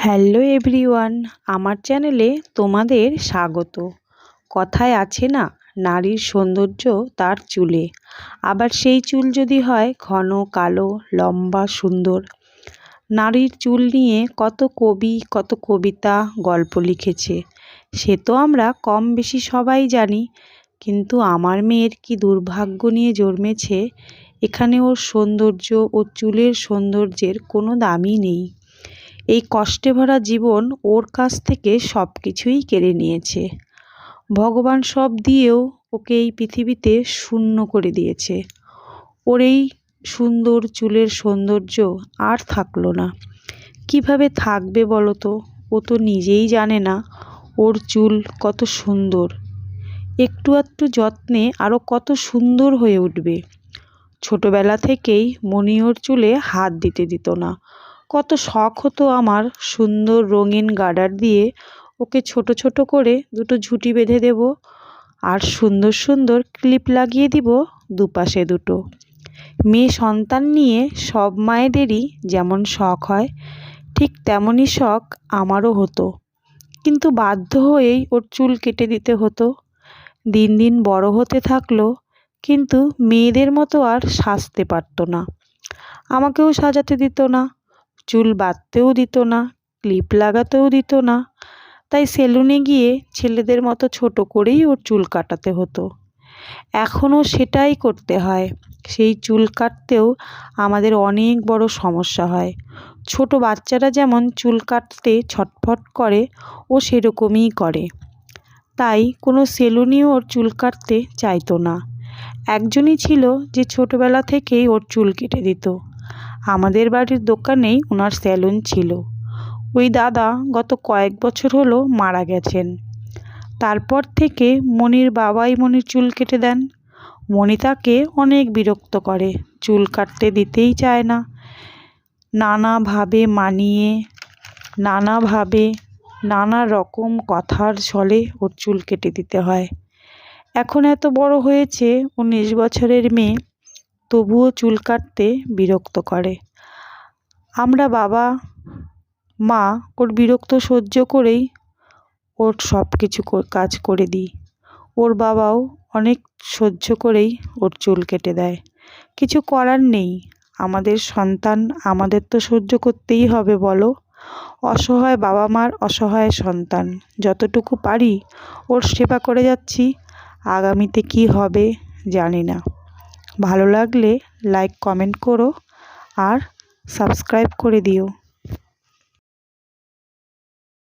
Hello everyone, আমার চ্যানেলে তোমাদের স্বাগত। কথায় আছে না, নারীর সৌন্দর্য তার চুলে। আবার সেই চুল যদি হয় ঘন, কালো, লম্বা, সুন্দর। নারীর চুল নিয়ে কত কবি, কত কবিতা, গল্প লিখেছে। সে তো আমরা কম বেশি সবাই জানি, কিন্তু আমার মেয়ের কি দুর্ভাগ্য নিয়ে জন্মেছে, এখানে ওর সৌন্দর্য ও চুলের সৌন্দর্যের কোনো দামই নেই। এই কষ্টে ভরা জীবন ওর কাছ থেকে সব কিছুই কেড়ে নিয়েছে। ভগবান সব দিয়েও ওকে এই পৃথিবীতে শূন্য করে দিয়েছে। ওর এই সুন্দর চুলের সৌন্দর্য আর থাকল না। কীভাবে থাকবে বলো তো ও তো নিজেই জানে না ওর চুল কত সুন্দর। একটু একটু যত্নে আরও কত সুন্দর হয়ে উঠবে। ছোটবেলা থেকেই মনি ওর চুলে হাত দিতে দিত না। কত শখ হতো আমার সুন্দর রঙিন গার্ডার দিয়ে ওকে ছোট ছোট করে দুটো ঝুঁটি বেঁধে দেব আর সুন্দর সুন্দর ক্লিপ লাগিয়ে দিব দুপাশে দুটো। মেয়ে সন্তান নিয়ে সব মায়েদেরই যেমন শখ হয়, ঠিক তেমনই শখ আমারও হতো। কিন্তু বাধ্য হয়েই ওর চুল কেটে দিতে হতো। দিন দিন বড় হতে থাকল, কিন্তু মেয়েদের মতো আর সাজতে পারতো না। আমাকেও সাজাতে দিত না। চুল বাঁধতেও দিত না, ক্লিপ লাগাতেও দিত না। তাই সেলুনে গিয়ে ছেলেদের মতো ছোট করেই ওর চুল কাটাতে হতো। এখনও সেটাই করতে হয়। সেই চুল কাটতেও আমাদের অনেক বড় সমস্যা হয়। ছোট বাচ্চারা যেমন চুল কাটতে ছটফট করে, ও সেরকমই করে। তাই কোনো সেলুনই ওর চুল কাটতে চাইতো না। একজনই ছিল যে ছোটবেলা থেকেই ওর চুল কেটে দিত। আমাদের বাড়ির দোকানেই ওনার স্যালুন ছিল। ওই দাদা গত কয়েক বছর হলো মারা গেছেন। তারপর থেকে মনির বাবাই মনির চুল কেটে দেন। মণি তাকে অনেক বিরক্ত করে, চুল কাটতে দিতেই চায় না। নানাভাবে মানিয়ে, নানাভাবে নানা রকম কথার ছলে ওর চুল কেটে দিতে হয়। এখন এত বড় হয়েছে, উনিশ বছরের মেয়ে তবুও চুল কাটতে বিরক্ত করে। আমরা বাবা, মা ওর বিরক্ত সহ্য করেই ওর সব কিছু কাজ করে দিই। ওর বাবাও অনেক সহ্য করেই ওর চুল কেটে দেয়। কিছু করার নেই। আমাদের সন্তান আমাদের তো সহ্য করতেই হবে, বলো। অসহায় বাবা মার অসহায় সন্তান। যতটুকু পারি ওর সেবা করে যাচ্ছি। আগামীতে কি হবে জানি না। ভালো লাগলে লাইক কমেন্ট করো আর সাবস্ক্রাইব করে দিও।